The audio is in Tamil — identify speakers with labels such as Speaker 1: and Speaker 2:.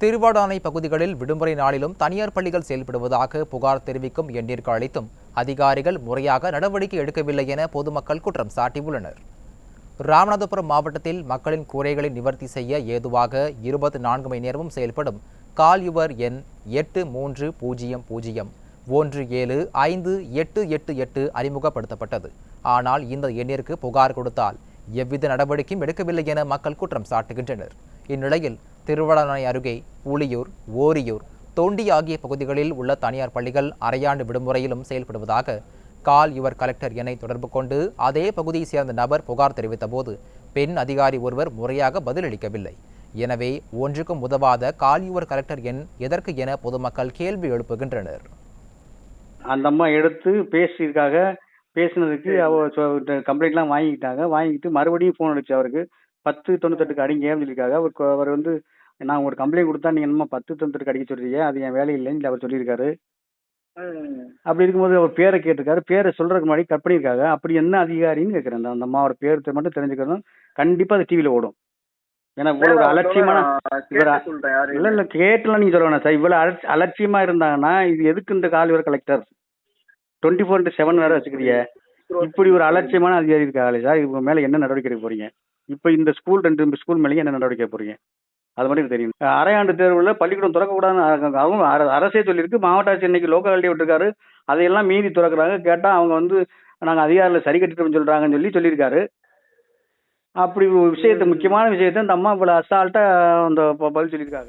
Speaker 1: திருவாடானை பகுதிகளில் விடுமுறை நாளிலும் தனியார் பள்ளிகள் செயல்படுவதாக புகார் தெரிவிக்கும் எண்ணிற்கு அளித்தும் அதிகாரிகள் முறையாக நடவடிக்கை எடுக்கவில்லை என பொதுமக்கள் குற்றம் சாட்டியுள்ளனர். ராமநாதபுரம் மாவட்டத்தில் மக்களின் குறைகளை நிவர்த்தி செய்ய ஏதுவாக இருபத்தி நான்கு மணி நேரமும் செயல்படும் கால் யுவர் எண் எட்டு மூன்று பூஜ்ஜியம் பூஜ்ஜியம் ஒன்று ஏழு ஐந்து எட்டு எட்டு எட்டு அறிமுகப்படுத்தப்பட்டது. ஆனால் இந்த எண்ணிற்கு புகார் கொடுத்தால் எவ்வித நடவடிக்கையும் எடுக்கவில்லை என மக்கள் குற்றம் சாட்டுகின்றனர். இந்நிலையில் திருவண்ணாமலை அருகே புலியூர் ஓரியூர் தொண்டி ஆகிய பகுதிகளில் உள்ள தனியார் பள்ளிகள் அரையாண்டு விடுமுறையிலும் செயல்படுவதாக கால் யுவர் கலெக்டர் எண்ணை தொடர்பு கொண்டு அதே பகுதியைச் சேர்ந்த நபர் புகார் தெரிவித்தபோது பெண் அதிகாரி ஒருவர் முறையாக பதிலளிக்கவில்லை. எனவே ஒன்றுக்கும் உதவாத கால் யுவர் கலெக்டர் எண் எதற்கு என பொதுமக்கள் கேள்வி எழுப்புகின்றனர்.
Speaker 2: அந்த அம்மா எடுத்து பேசியிருக்காங்க பேசினதுக்கு அவ கம்ப்ளைண்ட்லாம் வாங்கிக்கிட்டாங்க. வாங்கிக்கிட்டு மறுபடியும் ஃபோன் அடிச்சு அவருக்கு பத்து தொண்ணூத்தெட்டுக்கு அடிங்க சொல்லியிருக்காங்க. அவர் அவர் வந்து நான் ஒரு கம்ப்ளைண்ட் கொடுத்தா நீங்கள் என்னமோ பத்து தொண்ணூத்தெட்டுக்கு அடிக்க சொல்றீங்க. அது என் வேலை இல்லைன்னு அவர் சொல்லியிருக்காரு. அப்படி இருக்கும்போது அவர் பேரை கேட்டிருக்காரு. பேரை சொல்றதுக்கு முன்னாடி கட் பண்ணியிருக்காங்க. அப்படி என்ன அதிகாரின்னு கேட்குறேன். அந்த அந்த அம்மாவோட பேர் மட்டும் தெரிஞ்சுக்கணும். கண்டிப்பாக அது டிவியில் ஓடும். ஏன்னா இவ்வளவு ஒரு அலட்சியமான இவர் இல்ல இல்ல கேட்டுலாம் நீங்க சொல்ல வேணாம் சார் இவ்வளவு அலட்சி- அலட்சியமா இருந்தாங்கன்னா இது எதுக்கு இந்த கால் இவர் collector twenty four into seven வேற வச்சுக்கிறீங்க. இப்படி ஒரு அலட்சியமான அதிகாரி இருக்காங்களே சார். இவங்க மேல என்ன நடவடிக்கை எடுக்க போறீங்க? இப்போ இந்த ஸ்கூல் ரெண்டு ஸ்கூல் மேலேயும் என்ன நடவடிக்கை போறீங்க? அது மட்டும் எனக்கு தெரியும். அரையாண்டு தேர்வில் பள்ளிக்கூடம் திறக்கக்கூடாதுன்னு அவங்க அரசே சொல்லியிருக்கு. மாவட்ட ஆட்சியர் இன்னைக்கு லோக்காலிட்டி விட்டுருக்காரு. அதையெல்லாம் மீறி திறக்கிறாங்க. கேட்டால் அவங்க வந்து நாங்கள் அதிகாரில் சரி கட்டிட்டோம்னு சொல்கிறாங்கன்னு சொல்லி சொல்லியிருக்காரு. அப்படி ஒரு விஷயத்தை முக்கியமான விஷயத்தை இந்த அம்மா இவ்வளோ அசால்ட்டாக அந்த ப- பதில் சொல்லியிருக்காங்க.